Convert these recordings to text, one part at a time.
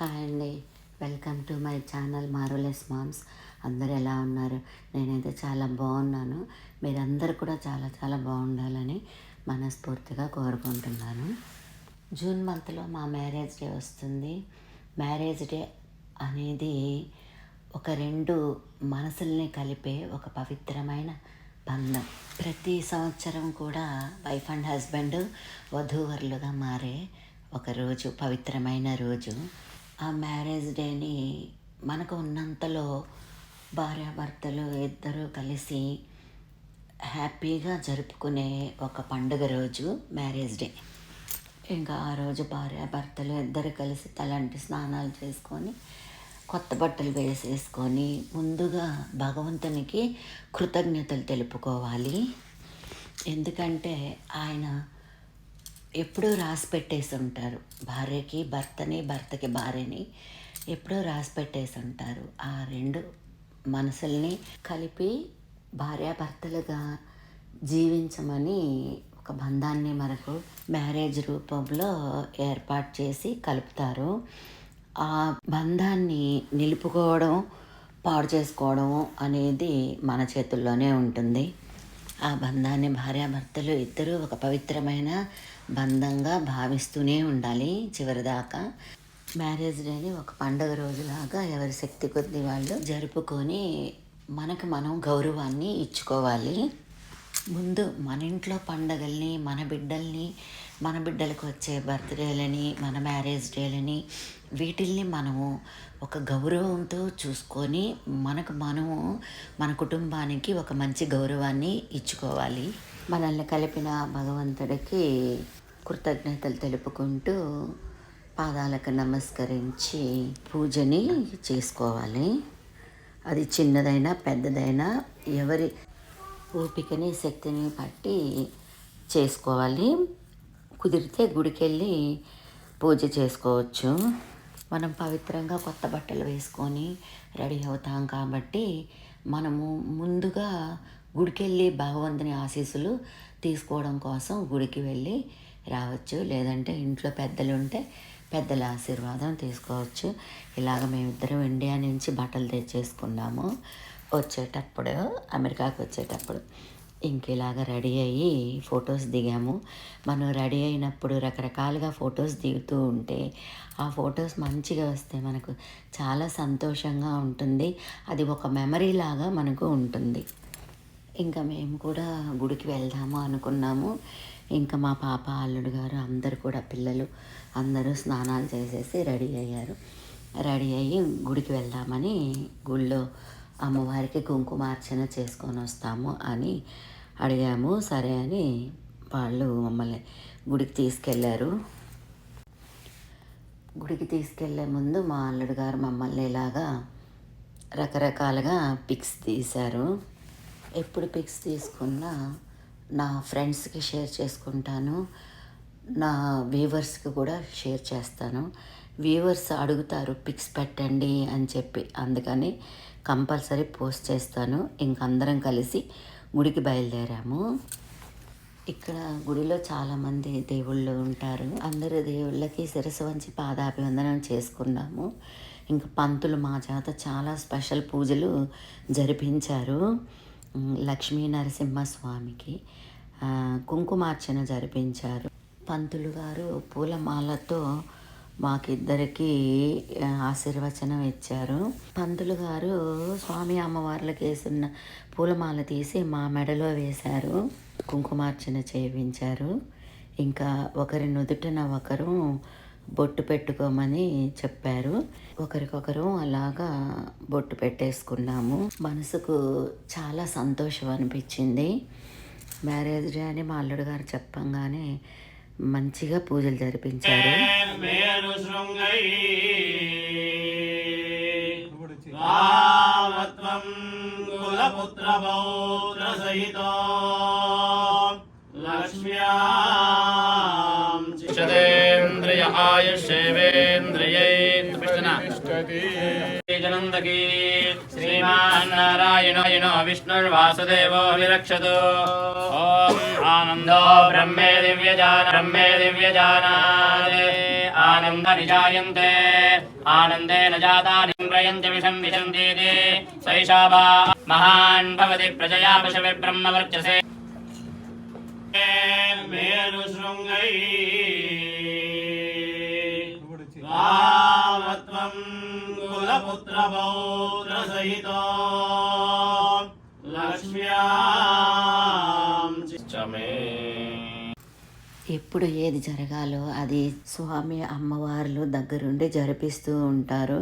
Hi అండి. Welcome to my channel మారులెస్ moms. అందరు ఎలా ఉన్నారు? నేనైతే చాలా బాగున్నాను. మీరందరూ కూడా చాలా చాలా బాగుండాలని మనస్ఫూర్తిగా కోరుకుంటున్నాను. జూన్ మంత్లో మా మ్యారేజ్ డే వస్తుంది. మ్యారేజ్ డే అనేది ఒక రెండు మనసుల్ని కలిపే ఒక పవిత్రమైన బంధం. ప్రతి సంవత్సరం కూడా వైఫ్ అండ్ హస్బెండ్ వధూవరులుగా మారే ఒక రోజు పవిత్రమైన రోజు. ఆ మ్యారేజ్ డేని మనకు ఉన్నంతలో భార్యాభర్తలు ఇద్దరూ కలిసి హ్యాపీగా జరుపుకునే ఒక పండుగ రోజు మ్యారేజ్ డే. ఇంకా ఆ రోజు భార్యాభర్తలు ఇద్దరు కలిసి తలంటి స్నానాలు చేసుకొని కొత్త బట్టలు వేసేసుకొని ముందుగా భగవంతునికి కృతజ్ఞతలు తెలుపుకోవాలి. ఎందుకంటే ఆయన ఎప్పుడూ రాసి పెట్టేసి ఉంటారు. భార్యకి భర్తని భర్తకి భార్యని ఎప్పుడూ రాసి పెట్టేసి ఉంటారు. ఆ రెండు మనసుల్ని కలిపి భార్యాభర్తలుగా జీవించమని ఒక బంధాన్ని మనకు మ్యారేజ్ రూపంలో ఏర్పాటు చేసి కలుపుతారు. ఆ బంధాన్ని నిలుపుకోవడం పాడు చేసుకోవడం అనేది మన చేతుల్లోనే ఉంటుంది. ఆ బంధాన్ని భార్యాభర్తలు ఇద్దరూ ఒక పవిత్రమైన బంధంగా భావిస్తూనే ఉండాలి చివరిదాకా. మ్యారేజ్ డేని ఒక పండుగ రోజులాగా ఎవరి శక్తి కొద్ది వాళ్ళు జరుపుకొని మనకు మనం గౌరవాన్ని ఇచ్చుకోవాలి. ముందు మన ఇంట్లో పండగల్ని మన బిడ్డల్ని మన బిడ్డలకు వచ్చే బర్త్డేలని మన మ్యారేజ్ డేలని వీటిల్ని మనము ఒక గౌరవంతో చూసుకొని మనకు మనము మన కుటుంబానికి ఒక మంచి గౌరవాన్ని ఇచ్చుకోవాలి. మనల్ని కలిపిన భగవంతుడికి కృతజ్ఞతలు తెలుపుకుంటూ పాదాలకు నమస్కరించి పూజని చేసుకోవాలి. అది చిన్నదైనా పెద్దదైనా ఎవరి ఓపికని శక్తిని బట్టి చేసుకోవాలి. కుదిరితే గుడికి వెళ్ళి పూజ చేసుకోవచ్చు. మనం పవిత్రంగా కొత్త బట్టలు వేసుకొని రెడీ అవుతాం కాబట్టి మనము ముందుగా గుడికి వెళ్ళి భగవంతుని ఆశీస్సులు తీసుకోవడం కోసం గుడికి వెళ్ళి రావచ్చు. లేదంటే ఇంట్లో పెద్దలు ఉంటే పెద్దల ఆశీర్వాదం తీసుకోవచ్చు. ఇలాగ మేమిద్దరం ఇండియా నుంచి బట్టలు తెచ్చేసుకున్నాము. వచ్చేటప్పుడు అమెరికాకి వచ్చేటప్పుడు ఇంక ఇలాగ రెడీ అయ్యి ఫొటోస్ దిగాము. మనం రెడీ అయినప్పుడు రకరకాలుగా ఫొటోస్ దిగుతూ ఉంటే ఆ ఫొటోస్ మంచిగా వస్తే మనకు చాలా సంతోషంగా ఉంటుంది. అది ఒక మెమరీ లాగా మనకు ఉంటుంది. ఇంకా మేము కూడా గుడికి వెళ్దాము అనుకున్నాము. ఇంకా మా పాప అల్లుడు గారు అందరు కూడా పిల్లలు అందరూ స్నానాలు చేసేసి రెడీ అయ్యారు. రెడీ అయ్యి గుడికి వెళ్దామని గుళ్ళో అమ్మవారికి కుంకుమార్చన చేసుకొని వస్తాము అని అడిగాము. సరే అని వాళ్ళు మమ్మల్ని గుడికి తీసుకెళ్ళారు గుడికి తీసుకెళ్ళే ముందు మా అల్లుడు గారు మమ్మల్ని ఇలాగా రకరకాలుగా పిక్స్ తీశారు. ఎప్పుడు పిక్స్ తీసుకున్నా నా ఫ్రెండ్స్కి షేర్ చేసుకుంటాను. నా వ్యూవర్స్కి కూడా షేర్ చేస్తాను. వ్యూవర్స్ అడుగుతారు పిక్స్ పెట్టండి అని చెప్పి. అందుకని కంపల్సరీ పోస్ట్ చేస్తాను. ఇంకందరం కలిసి గుడికి బయలుదేరాము. ఇక్కడ గుడిలో చాలామంది దేవుళ్ళు ఉంటారు. అందరు దేవుళ్ళకి శిరస్సు వంచి పాదాభివందనం చేసుకున్నాము. ఇంకా పంతులు మా చేత చాలా స్పెషల్ పూజలు జరిపించారు. లక్ష్మీ నరసింహస్వామికి కుంకుమార్చన జరిపించారు. పంతులు గారు పూలమాలతో మాకిద్దరికి ఆశీర్వచనం ఇచ్చారు. పంతులు గారు స్వామి అమ్మవార్లకు వేసున్న పూలమాల తీసి మా మెడలో వేశారు. కుంకుమార్చన చేయించారు. ఇంకా ఒకరి నుదుటిన ఒకరు బొట్టు పెట్టుకోమని చెప్పారు. ఒకరికొకరు అలాగా బొట్టు పెట్టేసుకున్నాము. మనసుకు చాలా సంతోషం అనిపించింది. మ్యారేజ్ డే అని మా అల్లుడు గారు చెప్పంగానే మంచిగా పూజలు జరిపించారు. రామత్వం కులపుత్ర आयुष्येवेन्द्रियैर्तिष्ठति श्रीमान्नारायणो विष्णुर्वासुदेवो विरक्षतु ॐ आनन्दो ब्रह्मे दिव्यजान ब्रह्मे दिव्यजानादे आनन्द निजायन्ते आनन्देन जातानि प्रयन्ति विषम् विशन्तीति सैषा वा महान् भवति प्रजया पशवे ब्रह्मवर्चसे मेरुशृङ्गैः कुलपुत्रपौत्रसहितो लक्ष्म्यां च मे ఎప్పుడు ఏది జరగాలో అది స్వామి అమ్మవార్లు దగ్గరుండి జరిపిస్తూ ఉంటారు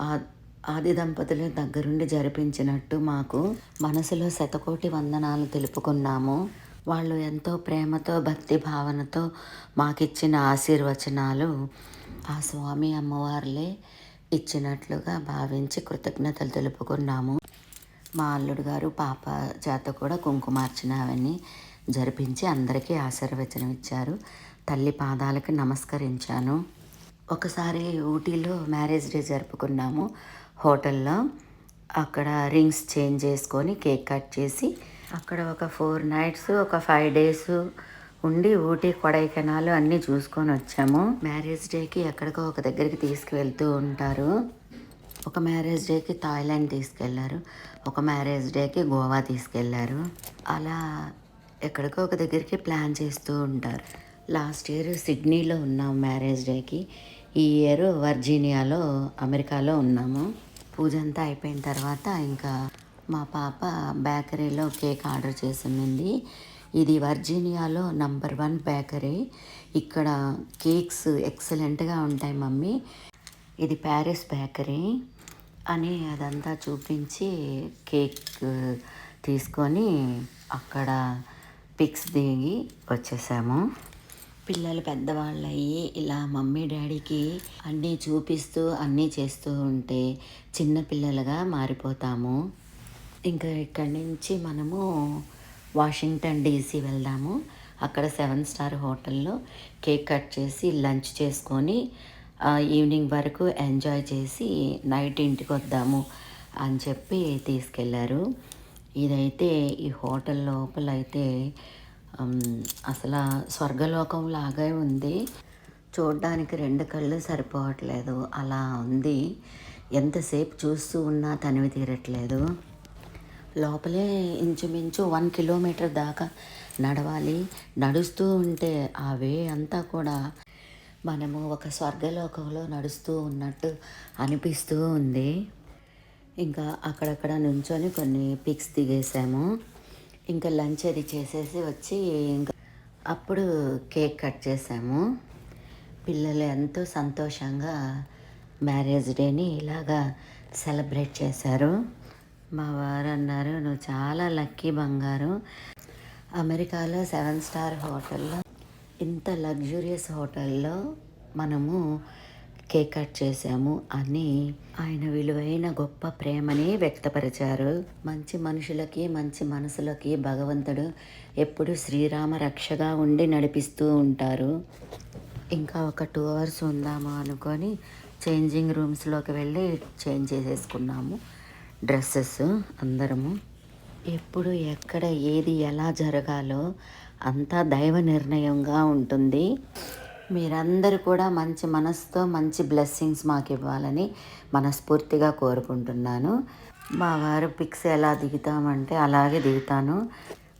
ఆ- ఆది దంపతులు దగ్గరుండి జరిపించినట్టు మాకు మనసులో శతకోటి వందనాలు తెలుపుకున్నాము వాళ్ళు ఎంతో ప్రేమతో భక్తి భావనతో మాకిచ్చిన ఆశీర్వచనాలు ఆ స్వామి అమ్మవార్లే ఇచ్చినట్లుగా భావించి కృతజ్ఞతలు తెలుపుకున్నాము. మా అల్లుడు గారు పాప చేత కూడా కుంకుమార్చన అవన్నీ జరిపించి అందరికీ ఆశీర్వచనం ఇచ్చారు. తల్లి పాదాలకు నమస్కరించాను. ఒకసారి ఊటీలో మ్యారేజ్ డే జరుపుకున్నాము. హోటల్లో అక్కడ రింగ్స్ చేంజ్ చేసుకొని కేక్ కట్ చేసి అక్కడ ఒక ఫోర్ నైట్స్ ఒక ఫైవ్ డేస్ ఉండి ఊటీ కొడైకెనాల్ అన్నీ చూసుకొని వచ్చాము. మ్యారేజ్ డేకి ఎక్కడికో ఒక దగ్గరికి తీసుకువెళ్తూ ఉంటారు. ఒక మ్యారేజ్ డేకి థాయిలాండ్ తీసుకెళ్ళారు. ఒక మ్యారేజ్ డేకి గోవా తీసుకెళ్ళారు. అలా ఎక్కడికో ఒక దగ్గరికి ప్లాన్ చేస్తూ ఉంటారు. లాస్ట్ ఇయర్ సిడ్నీలో ఉన్నాం మ్యారేజ్ డేకి. ఈ ఇయర్ వర్జీనియాలో అమెరికాలో ఉన్నాము. పూజ అంతా అయిపోయిన తర్వాత ఇంకా మా పాప బేకరీలో కేక్ ఆర్డర్ చేసింది ఇది వర్జీనియాలో నంబర్ వన్ బేకరీ. ఇక్కడ కేక్స్ ఎక్సలెంట్గా ఉంటాయి మమ్మీ. ఇది ప్యారిస్ బేకరీ అని అదంతా చూపించి కేక్ తీసుకొని అక్కడ పిక్స్ దిగి వచ్చేసాము. పిల్లలు పెద్దవాళ్ళు అయ్యి ఇలా మమ్మీ డాడీకి అన్నీ చూపిస్తూ అన్నీ చేస్తూ ఉంటే చిన్న పిల్లలుగా మారిపోతాము. ఇంకా ఇక్కడి నుంచి మనము వాషింగ్టన్ డీసీ వెళ్దాము. అక్కడ సెవెన్ స్టార్ హోటల్లో కేక్ కట్ చేసి లంచ్ చేసుకొని ఈవినింగ్ వరకు ఎంజాయ్ చేసి నైట్ ఇంటికి వద్దాము అని చెప్పి తీసుకెళ్ళారు. ఇదైతే ఈ హోటల్ లోపల అయితే అసలు స్వర్గలోకం లాగే ఉంది. చూడడానికి రెండు కళ్ళు సరిపోవట్లేదు. అలా ఉంది. ఎంతసేపు చూస్తూ ఉన్నా తనివి తీరట్లేదు. లోపలే ఇంచుమించు వన్ కిలోమీటర్ దాకా నడవాలి. నడుస్తూ ఉంటే ఆ వే అంతా కూడా మనము ఒక స్వర్గలోకంలో నడుస్తూ ఉన్నట్టు అనిపిస్తూ ఉంది. ఇంకా అక్కడక్కడ నుంచొని కొన్ని పిక్స్ దిగేసాము. ఇంకా లంచ్ అది చేసేసి వచ్చి ఇంకా అప్పుడు కేక్ కట్ చేసాము. పిల్లలు ఎంతో సంతోషంగా మ్యారేజ్ డేని ఇలాగా సెలబ్రేట్ చేశారు. మా వారు అన్నారు నువ్వు చాలా లక్కీ బంగారు. అమెరికాలో సెవెన్ స్టార్ హోటల్లో ఇంత లగ్జూరియస్ హోటల్లో మనము కేక్ కట్ చేసాము అని ఆయన విలువైన గొప్ప ప్రేమని వ్యక్తపరిచారు. మంచి మనుషులకి మంచి మనసులకి భగవంతుడు ఎప్పుడు శ్రీరామ రక్షగా ఉండి నడిపిస్తూ ఉంటారు. ఇంకా ఒక టూ అవర్స్ ఉందాము అనుకొని చేంజింగ్ రూమ్స్లోకి వెళ్ళి చేంజ్ చేసేసుకున్నాము. డ్రెస్సెస్ అందరము. ఎప్పుడు ఎక్కడ ఏది ఎలా జరగాలో అంతా దైవ నిర్ణయంగా ఉంటుంది. మీరందరూ కూడా మంచి మనసుతో మంచి బ్లెస్సింగ్స్ మాకు ఇవ్వాలని మనస్ఫూర్తిగా కోరుకుంటున్నాను. మా వారు పిక్స్ ఎలా దిగుతామంటే అలాగే దిగుతాను.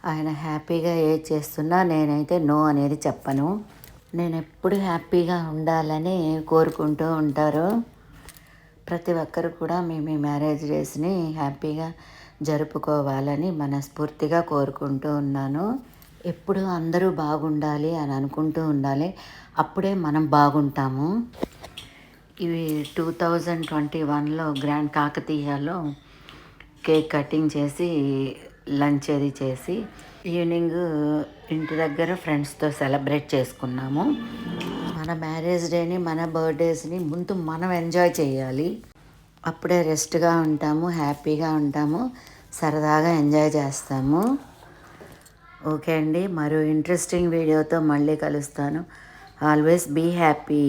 ఆయన హ్యాపీగా ఏ చేస్తున్నా నేనైతే నో అనేది చెప్పను. నేను ఎప్పుడు హ్యాపీగా ఉండాలని కోరుకుంటూ ఉంటారు. ప్రతి ఒక్కరు కూడా మీ మీ మ్యారేజ్ డేస్ని హ్యాపీగా జరుపుకోవాలని మనస్ఫూర్తిగా కోరుకుంటూ ఉన్నాను. ఎప్పుడు అందరూ బాగుండాలి అని అనుకుంటూ ఉండాలి. అప్పుడే మనం బాగుంటాము. ఇవి టూ థౌజండ్ ట్వంటీ వన్లో గ్రాండ్ కాకతీయలో కేక్ కటింగ్ చేసి లంచ్ అది చేసి ఈవినింగ్ ఇంటి దగ్గర ఫ్రెండ్స్తో సెలబ్రేట్ చేసుకున్నాము. మన మ్యారేజ్ డేని మన బర్త్డేస్ని ముందు మనం ఎంజాయ్ చేయాలి. అప్పుడే రెస్ట్గా ఉంటాము హ్యాపీగా ఉంటాము సరదాగా ఎంజాయ్ చేస్తాము. ఓకే అండి మరో ఇంట్రెస్టింగ్ వీడియోతో మళ్ళీ కలుస్తాను. Always be happy